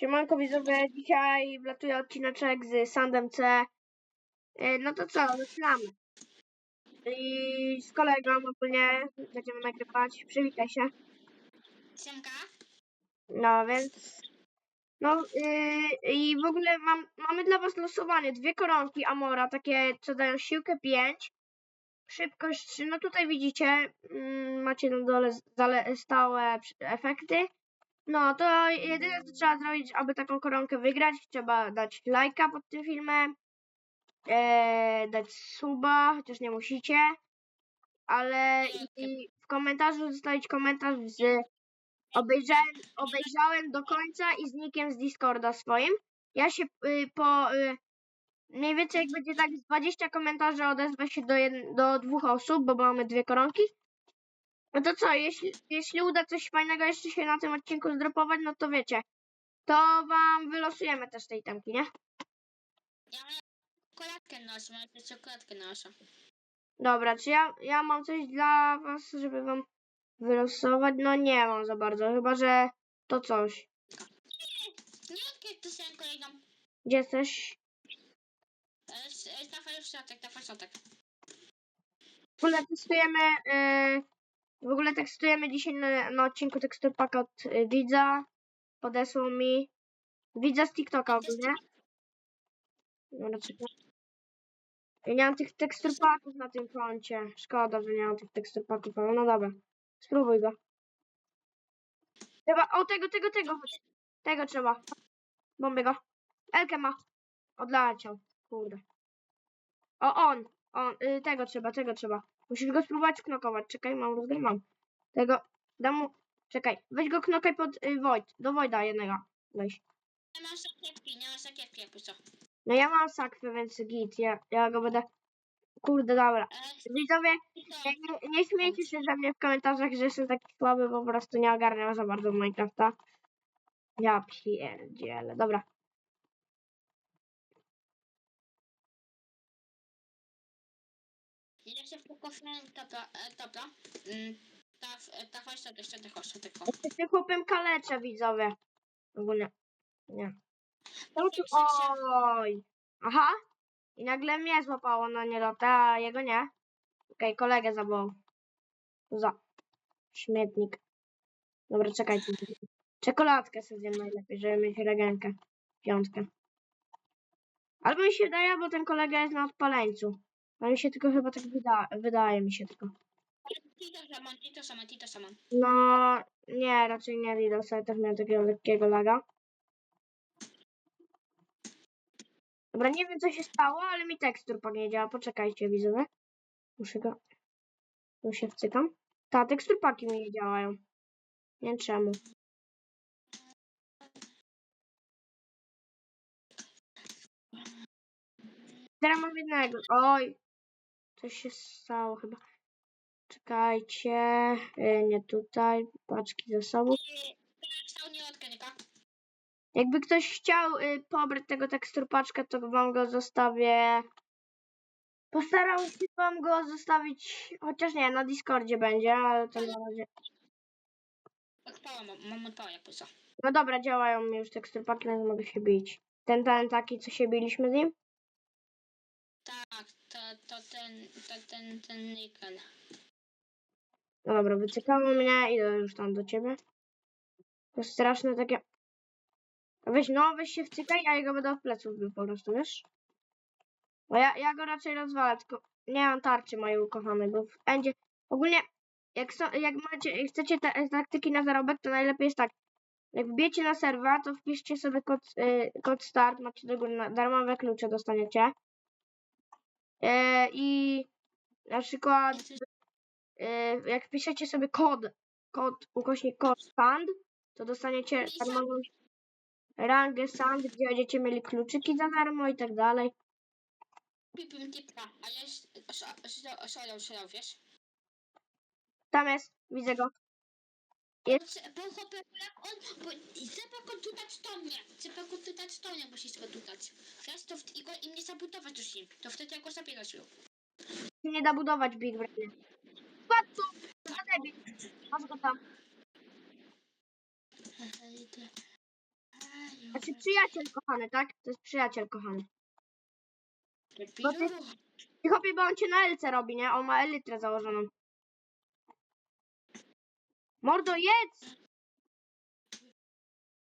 Siemanko widzowie, dzisiaj wlatuje odcineczek z Sandem C. E, No to co, zaczynamy. I z kolegą ogólnie będziemy nagrywać. Przywitaj się. Siemka? No więc. No yy, i w ogóle mam, mamy dla was losowanie. Dwie koronki Amora, takie co dają siłkę 5, szybkość 3. No tutaj widzicie, mm, macie na dole stałe efekty. No to jedyne co trzeba zrobić, aby taką koronkę wygrać, trzeba dać lajka pod tym filmem, e, dać suba, chociaż nie musicie, ale i, i w komentarzu zostawić komentarz z obejrzałem, obejrzałem do końca i z nikiem z Discorda swoim. Ja się y, po y, mniej więcej jak będzie tak z 20 komentarzy odezwę się do, jed, do dwóch osób, bo mamy dwie koronki. No to co, jeśli, jeśli uda coś fajnego jeszcze się na tym odcinku zdropować, no to wiecie, to wam wylosujemy też tej temki, nie? Ja mam czekoladkę noszę, mam jeszcze czekoladkę noszę. Dobra, czy ja, ja mam coś dla was, żeby wam wylosować? No nie mam za bardzo, chyba że to coś. Nie odkryć tu sobie kolejną. Gdzie jesteś? E, Trafa już środek, trafa środek. W ogóle testujemy, yy, w ogóle testujemy dzisiaj na, na odcinku tekstur pack od y, widza. Podesłał mi widza z TikToka ogólnie. Dobra, czekaj. Ja nie mam tych tekstur packów na tym koncie. Szkoda, że nie mam tych tekstur packów, ale no dobra. Spróbuj go. Trzeba, o tego, tego, tego. Tego trzeba. Bomby go. Elkę ma. Odleciał. Kurde. O, on. On, y, tego trzeba, tego trzeba. Musisz go spróbować knokować. Czekaj, mam rozgrywam. Tego, dam mu, czekaj, weź go knokaj pod y, Void. Do Voida jednego. Weź. Nie mam sakiewki, nie mam sakiewki jakby co. No ja mam sakwę, więc git. Ja, ja go będę, kurde, dobra. E, Widzowie, nie, nie śmiejcie się ze mnie w komentarzach, że jestem taki słaby, po prostu nie ogarniam za bardzo Minecrafta. Ja pierdzielę, dobra. Wpokosnąłem, dobra, e, dobra. Mm, traf, e, trafa środek, środek, o, środek, o. Jestem tym chłopem kaleczę, widzowie. Ogólnie, nie. No oj. Aha. I nagle mnie złapało na nielotę, a jego nie. Okej, kolegę zawołał. Za. Śmietnik. Dobra, czekajcie. Czekoladkę sobie zjem najlepiej, żeby mieć regenkę. Piątkę. Albo mi się wydaje, bo ten kolega jest na odpaleńcu. A mi się tylko chyba tak wyda wydaje mi się tylko. Tito Tito Tito. No, nie, raczej nie Lidl, sobie też miałem takiego lekkiego laga. Dobra, nie wiem co się stało, ale mi tekstur pak nie działa. Poczekajcie, widzowie. Muszę go... Tu się wcykam. Ta, tekstur paki mi nie działają. Nie wiem czemu. Teraz mam jednego. Oj. Coś się stało chyba. Czekajcie. Y, Nie tutaj. Paczki zasobów. Jakby ktoś chciał y, pobrać tego teksturpaczka, to wam go zostawię. Postarałem się wam go zostawić, chociaż nie, na Discordzie będzie, ale to na razie. Odpała, mam, odpała. No dobra, działają mi już teksturpaki, więc mogę się bić. Ten, ten taki, co się biliśmy z nim? Tak, to, ten, to ten, ten nikel. No dobra, wycykało mnie, idę już tam do ciebie. To straszne takie. Weź, no, weź się wcykaj, a ja go będę od pleców bił po prostu, wiesz? Bo ja, ja go raczej rozwalę, tylko nie mam tarczy mojej ukochanej, bo w endzie... Ogólnie, jak, so, jak macie, chcecie te, taktyki na zarobek, to najlepiej jest tak. Jak wbijecie na serwa, to wpiszcie sobie kod, y, kod start, macie do góry, darmowe klucze dostaniecie. Y, I na przykład y, jak wpiszecie sobie kod, kod, ukośnik kod sand, to dostaniecie darmową rangę sand, gdzie będziecie mieli kluczyki za darmo i tak dalej. Pipim a ja szalał, szalał, wiesz? Tam jest, widzę go. Jak on, bo trzeba go tutać to mnie, trzeba go tutać to mnie, musisz go tutać. Wiesz, to w, i, go, i mnie zabudować już nim, to wtedy ja go zabierasz już. się nie da budować Big Brain. To za debil. Masz go tam. Znaczy przyjaciel kochany, tak? To jest przyjaciel kochany. Bo ty- chłopie, bo on cię na Elce robi, nie? On ma elytrę założoną. Mordo, jedz!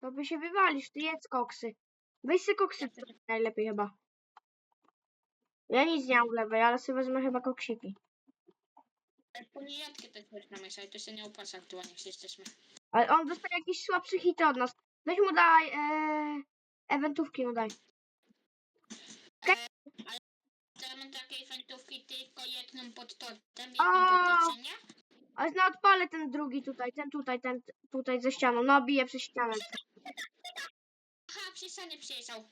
To by się wywalisz, ty jedz koksy. Weź sobie koksy najlepiej chyba. Ja nic nie mam w lewej, ale sobie wezmę chyba koksiki. Poniatki też można mieszać, to się nie opłaca aktualnie, jak jesteśmy. Ale on dostaje jakieś słabsze hity od nas. Weź mu daj, e, eventówki mu daj. Ja mam takiej fantówki tylko jedną pod tortem, jedną pod. Ale no odpalę ten drugi tutaj, ten tutaj, ten tutaj ze ścianą. No, bije przez ścianę. Aha, przestanie przyjechał.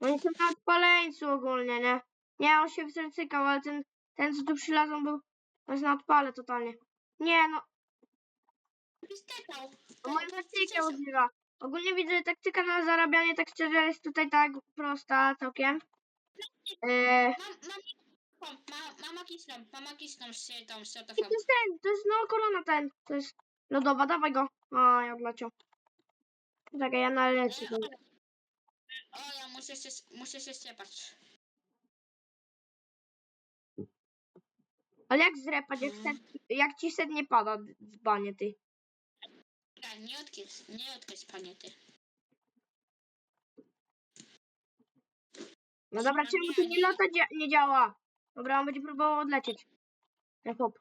Oni są na odpaleńcu ogólnie, nie? Nie, on się wstrzykał, ale ten, ten co tu przylazł był, on jest na odpale totalnie. Nie, no, Wystekał. on moją taktykę używa. Ogólnie widzę, że taktyka na zarabianie, tak szczerze, jest tutaj tak prosta całkiem. Eee, Mam, mam, mam, mama kisną, mama kisną z tą, z tą I to jest ten, to jest no korona ten, to jest lodowa, dawaj go. A, ja odleciał. Czekaj, ja nalecę go. O, ja muszę się, muszę się ściepać. Ale jak zrepać, jak, set, jak ci set nie pada z banie, ty? Ja, nie odkryć, nie odkryć, panie ty. No dobra, czemu tu nie lata dzia- nie działa? Dobra, on będzie próbował odlecieć. Jak hop.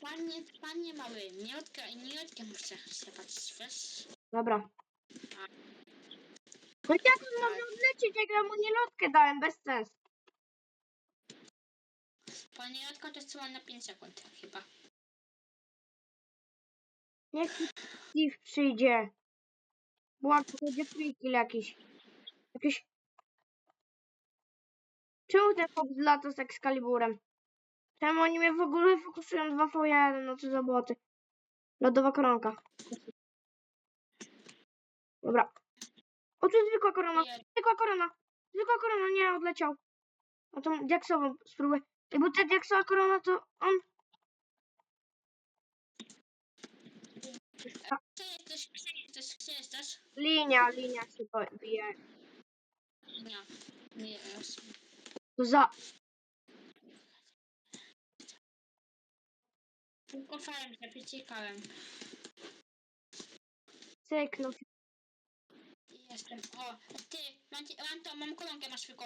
Panie, panie mały, nie odkryj, nie odkryj muszę ściepać, wiesz? Dobra. No jak on może odlecieć, jak ja mu nie lotkę dałem, bez sensu. Panie Jotko to jest chyba na 5 sekund, chyba. Niech Steve przyjdzie. Błag, to będzie free kill jakiś. Jakiś... Czemu ten hop lata z Excaliburem? Czemu oni mnie w ogóle fokusują 2v1, no co za boty. Lodowa koronka. Dobra. O, tu jest zwykła korona. Zwykła korona. Zwykła korona, nie, odleciał. A tą diaksową spróbuję. Ej, Bo ta diaksowa korona to on... Jesteś? Linia, linia się bije. Nie, nie, za... Ukofałem się, wyciekałem. Cyk, no. Jestem, o, ty, mam, ci- mam to, mam świeką.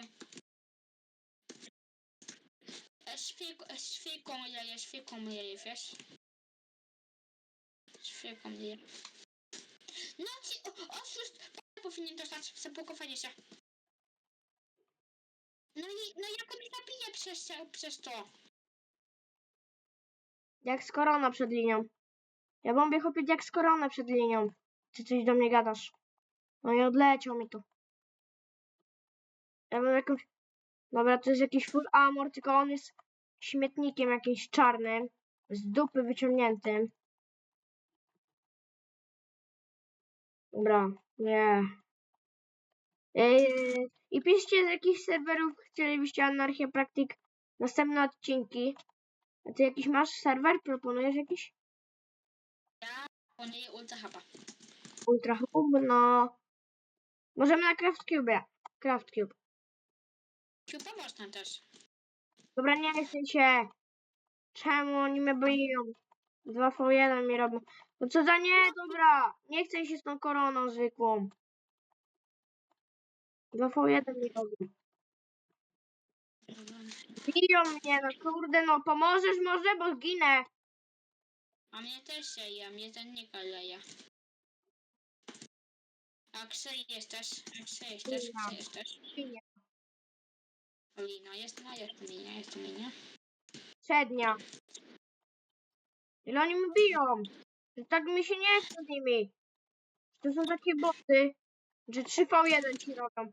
E, Świek, e, świeką leję, świeką leję, wiesz? Świeką leję. No ci, oszust, powinien dostać zablokowanie się. No i, no jak on zabije przez, to- przez to? Jak z korona przed linią. Ja bombię chopić jak z korona przed linią. Ty coś do mnie gadasz. No i odleciał mi tu. Ja mam jakąś... Dobra, to jest jakiś full armor, tylko on jest śmietnikiem jakimś czarnym. Z dupy wyciągniętym. Dobra, nie. Yy, I piszcie z jakich serwerów chcielibyście Anarchia Praktyk następne odcinki. A ty jakiś masz serwer? Proponujesz jakiś? Ja planuję ultra hapa. Ultra Hub? No. Możemy na Craft Cube. Craft Cube. Chyba można też. Dobra, nie chcę się. Czemu oni mnie boją? 2v1 mi robią. No co za nie, dobra. Nie chcę się z tą koroną zwykłą. 2v1 mi robią. Biją mnie, no kurde, no pomożesz może, bo zginę. A mnie też się je, mnie ten nie kaleje. A gdzie jesteś? A gdzie jesteś? Gdzie jesteś? Ginie. Lina, jest, no jest linia, jest linia. Przednia. Ile oni mi biją? Że tak mi się nie chce z nimi. To są takie boty, że 3v1 ci robią.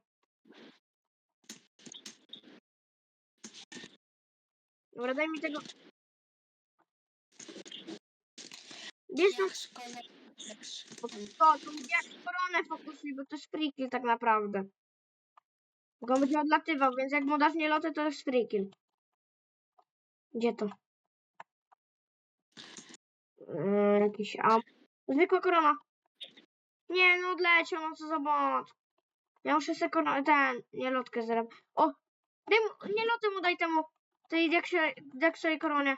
Dobra, daj mi tego. Jak szkoda. to, to jak koronę fokusuj, bo to jest free kill tak naprawdę. Bo on będzie odlatywał, więc jak mu dasz nie lotę, to jest free kill. Gdzie to? Yy, jakiś am. Zwykła korona. Nie, no odleciał, no co za błąd. Ja muszę koron- ten, nie lotkę. O, daj mu, nie lotę mu daj temu, tej deksowej koronie.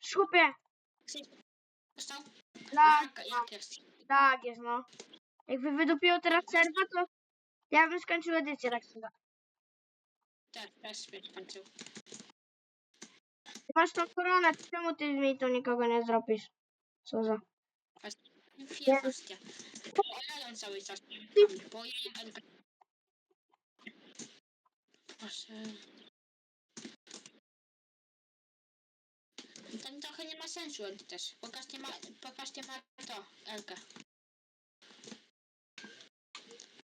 Szkupie, tak, jak jest? tak jest, no. Jakby wydupiło teraz serwa, to ja bym skończył edycję tak sobie. Tak, też mnie skończył. Masz tą koronę, czemu ty mi tu nikogo nie zrobisz? Co za... Chwila, hostia. Oleją cały czas. Bo ja. Proszę. Ten trochę nie ma sensu Elki też. Pokaż nie ma, pokaż nie ma to, Elkę.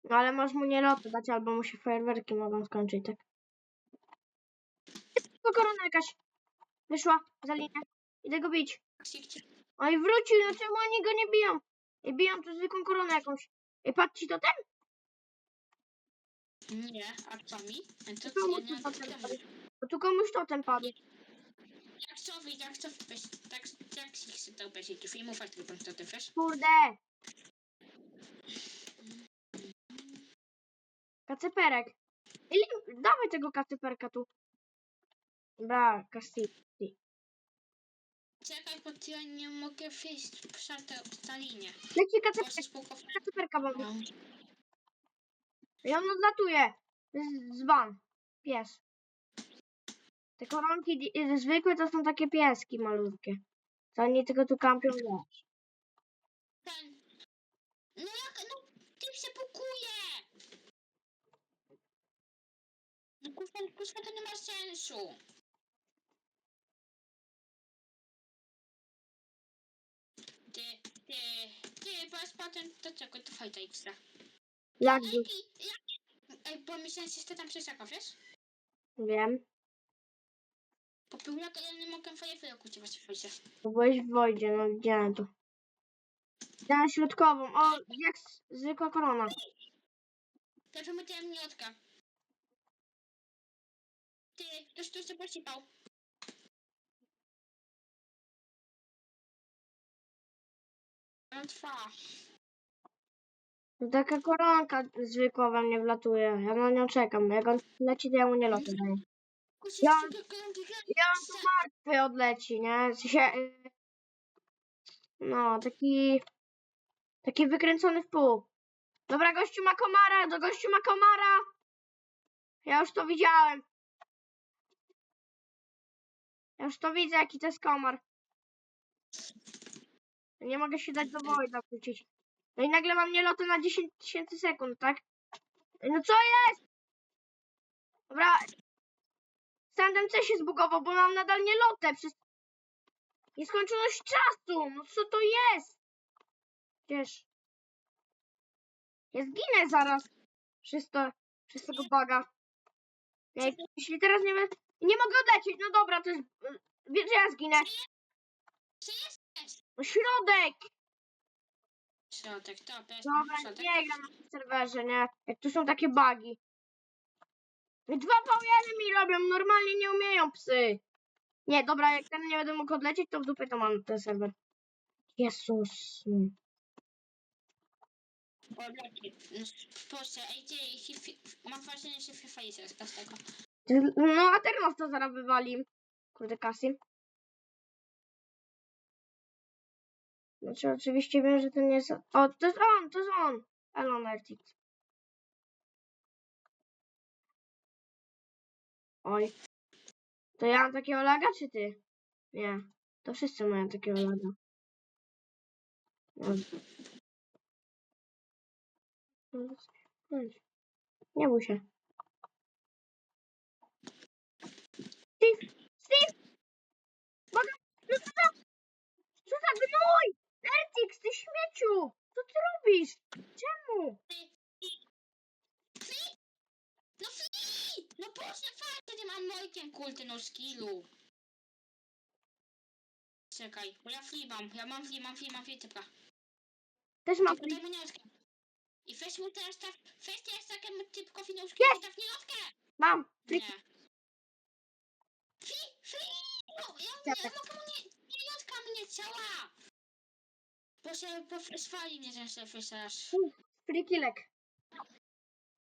No ale możesz mu nie lotę dać, albo mu się fajerwerki mogą skończyć, tak? To korona jakaś. Wyszła za linię. Idę go bić. Oj, wrócił, no czemu oni go nie biją? I biją tu zwykłą koronę jakąś. I patrz ci to ten? Nie, a co mi? To To ja nie mam padł. Bo tu komuś totem padł. Jak co wy, jak co wy, tak, jak się chce to obejrzeć do filmów, jak tylko to ty wiesz? Kurde. Kacyperek. Ile... Dawaj tego kacyperka tu. Dobra, Kasti. Czekaj, bo ja nie mogę wyjść przed ta linię. Leci Bo kacyperek. się spoko... Kacyperka mam. No. I on odlatuje. Dzban. Pies. Te koronki di- zwykłe to są takie pieski malutkie. To oni tylko tu kampią. Ten... No jak, no, tym się pukuje! No kurwa, kurwa, to nie ma sensu. Ty, ty, ty, bo jest potem do czego to fajta ekstra. Lagi. Ej, jaki, ej, bo myślałem, że tam przesaka, wiesz? Wiem. Po pyłaka ja nie mogę fajerwerku używać w fajce. Bo byłeś w Wojdzie, no widziałem to. Dałem środkową. O, jak s- zwykła korona. Też wymytałem miotka. Ty, ktoś tu się posypał. On trwa. Taka koronka zwykła we mnie wlatuje. Ja na nią czekam. Jak on leci, to ja mu nie daję. Kurczę, Ja- Ja on tu martwy odleci, nie? No, taki... Taki wykręcony w pół. Dobra, gościu ma komara, do gościu ma komara. Ja już to widziałem. Ja już to widzę, jaki to jest komar. Nie mogę się dać do Wojda wrócić. No i nagle mam nielotę na 10 tysięcy sekund, tak? No co jest? Dobra. Standem C się zbugował, bo mam nadal nielotę przez nieskończoność czasu. No co to jest? Przecież... Ja zginę zaraz przez, to, przez tego baga. Jak, jeśli teraz nie będę... Nie mogę odlecieć, no dobra, to jest... Wiesz, że ja zginę. No środek! Środek, to też Dobra, środek. nie gram na tym serwerze, nie? Jak tu są takie bugi. I Dwa powiemy mi robią, normalnie nie umieją psy. Nie, dobra, jak ten nie będę mógł odlecieć, to w dupie to mam ten serwer. Jezus. O, lepiej. No, Proszę, ej, jeśli fi- mam wrażenie, że FIFA jest z tego. No, a teraz to zaraz wywali. Kurde, Kasim. Znaczy, oczywiście wiem, że to nie jest... O, to jest on, to jest on. Elon Ertix. Oj. To ja mam takiego laga, czy ty? Nie. To wszyscy mają takiego laga. Nie. Bój się. Steve! Steve! Boga! No co za... Co za gnój! Ertix, ty śmieciu! Co ty robisz? Czemu? No fi! No proszę, fajnie, nie mam mojkiem, kurde, no skillu. Czekaj, bo ja mam, ja mam free, mam free, mam free typka. Też mam... Tylko daj mu niotkę. I weź mu teraz tak, weź teraz takiemu typkowi nóżkę Jest! i tak niotkę. Mam! Nie. Free, free! No, ja, ja mogę mu nie, mnie ciała. Bo się po, spali mnie ten selfish Frikilek.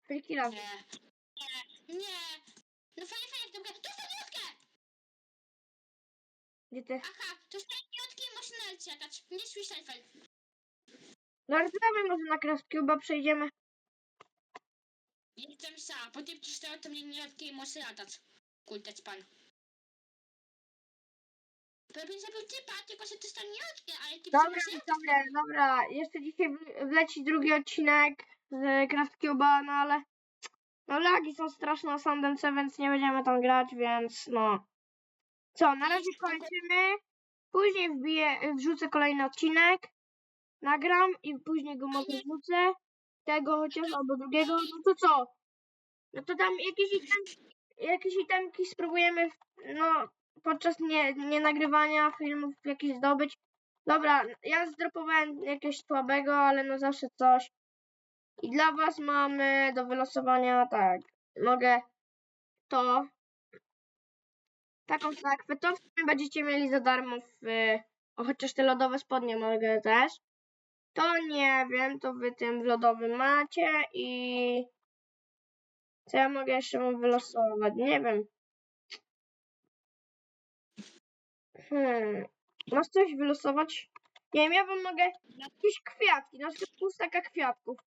Frikila. Nie. Nie. Nie. No fajnie, fajnie, dobra. Dostał minutkę! Gdzie ty? Aha, to jest minutki i można lecieć. Nie swój selfie. No ale to dawaj może na Craft Cube'a przejdziemy. Jestem sam. Po tym przeczytałem to mnie minutki i można latać. Kultec pan. Pewnie zabił typa, tylko jest minutki, ale ty Dobra, dobra, dobra. Jeszcze dzisiaj w- wleci drugi odcinek z Craft Cube'a, no ale... No lagi są straszne na Sandemce, więc nie będziemy tam grać, więc no... Co, na razie kończymy. Później wbiję, wrzucę kolejny odcinek. Nagram i później go może wrzucę. Tego chociaż, albo drugiego. No to co? No to tam jakieś itemki, jakieś itemki spróbujemy, w- no, podczas nie, nie nagrywania filmów jakieś zdobyć. Dobra, ja zdropowałem jakiegoś słabego, ale no zawsze coś. I dla was mamy do wylosowania, tak, mogę to, taką sakwę, to w sumie będziecie mieli za darmo w, o chociaż te lodowe spodnie mogę też. To nie wiem, to wy tym w lodowym macie i co ja mogę jeszcze wylosować, nie wiem. Hmm, masz coś wylosować? Nie wiem, ja wam mogę jakieś kwiatki, na przykład pustaka kwiatków.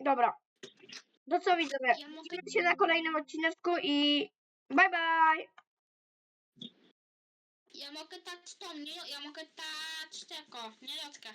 Dobra. To co widzowie? Ja mogę, Widzimy się na kolejnym odcineczku i bye bye! ja mogę dać to, nie, ja mogę dać tego, nie lotkę.